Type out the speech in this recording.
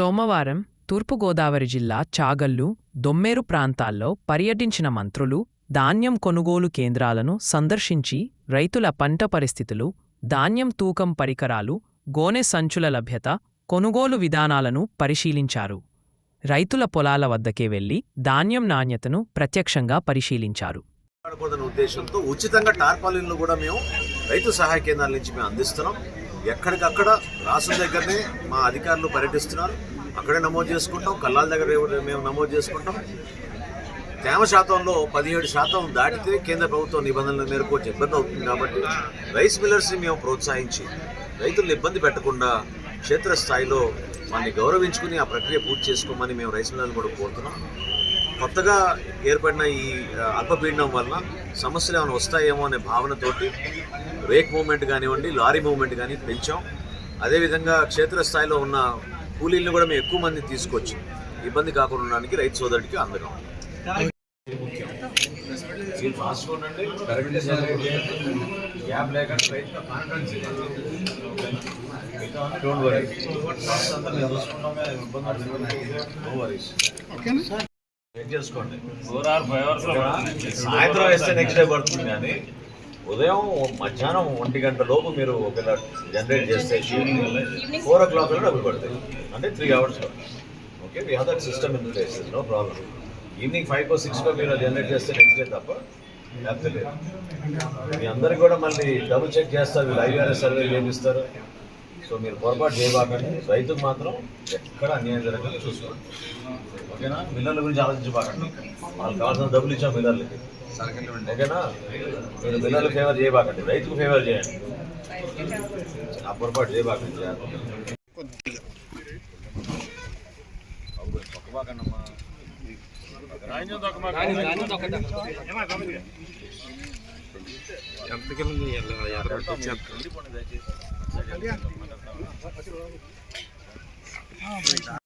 సోమవారం తూర్పుగోదావరి జిల్లా చాగల్లు దొమ్మేరు ప్రాంతాల్లో పర్యటించిన మంత్రులు ధాన్యం కొనుగోలు కేంద్రాలను సందర్శించి రైతుల పంట పరిస్థితులు ధాన్యం తూకం పరికరాలు గోనె సంచుల లభ్యత కొనుగోలు విధానాలను పరిశీలించారు. రైతుల పొలాల వద్దకే వెళ్ళి ధాన్యం నాణ్యతను ప్రత్యక్షంగా పరిశీలించారు. ఉద్దేశంతో ఉచితంగా టార్పాలిన్లు కూడా మేము రైతు సహాయ కేంద్రాల నుంచి మేము అందిస్తున్నాం. ఎక్కడికక్కడ రాష్ట్రం దగ్గరనే మా అధికారులు పర్యటిస్తున్నారు. అక్కడే నమోదు చేసుకుంటాం. కల్లాల దగ్గర మేము నమోదు చేసుకుంటాం. తేమ శాతంలో పదిహేడు శాతం దాటితే కేంద్ర ప్రభుత్వం నిబంధనల మేరకు వచ్చే ఇబ్బంది అవుతుంది కాబట్టి రైస్ మిల్లర్స్ని మేము ప్రోత్సహించి రైతులను ఇబ్బంది పెట్టకుండా క్షేత్రస్థాయిలో వాళ్ళని గౌరవించుకుని ఆ ప్రక్రియ పూర్తి చేసుకోమని మేము రైస్ మిల్లర్లు కూడా కోరుతున్నాం. కొత్తగా ఏర్పడిన ఈ అల్పపీడనం వలన సమస్యలు ఏమైనా వస్తాయేమో అనే భావనతోటి రేక్ మూవ్మెంట్ కానివ్వండి లారీ మూవ్మెంట్ కానీ పెంచాం. అదేవిధంగా క్షేత్రస్థాయిలో ఉన్న కూలీలను కూడా మేము ఎక్కువ మంది తీసుకొచ్చి ఇబ్బంది కాకుండా ఉండడానికి రైతు సోదరుడికి కాన్ఫిడెన్స్ డోంట్ వరీ చేసుకోండి. సాయంత్రం వేస్తే నెక్స్ట్ డే పడుతుంది కానీ ఉదయం మధ్యాహ్నం ఒంటి గంట లోపు మీరు ఒకవేళ జనరేట్ చేస్తే ఫోర్ ఓ క్లాక్ డబ్బులు పడతాయి. అంటే three hours okay we have that system in place no problem evening five సిక్స్కో మీరు జనరేట్ చేస్తే నెక్స్ట్ డే తప్ప లేకపోతే లేదు. మీ అందరికి కూడా మళ్ళీ డబుల్ చెక్ చేస్తారు. వీళ్ళు ఐవీఆర్ఎస్ సర్వే చేపిస్తారు. సో మీరు పొరపాటు చేయబాకండి. రైతుకు మాత్రం ఎక్కడ అన్యాయం జరగకుండా చూసుకోండి. ఓకేనా? మిల్లర్ల గురించి ఆలోచించబాకండి. వాళ్ళకి కావాల్సిన డబ్బులు ఇచ్చాం మిల్లర్లకి. ఓకేనా? మీరు మిల్లర్లు ఫేవర్ చేయబాకండి. రైతుకు ఫేవర్ చేయండి. ఆ పొరపాటు చేయబాకండి. జాగ్రత్త. ఎంతకెళ్ళి ఉండిపోండి Oh, my God.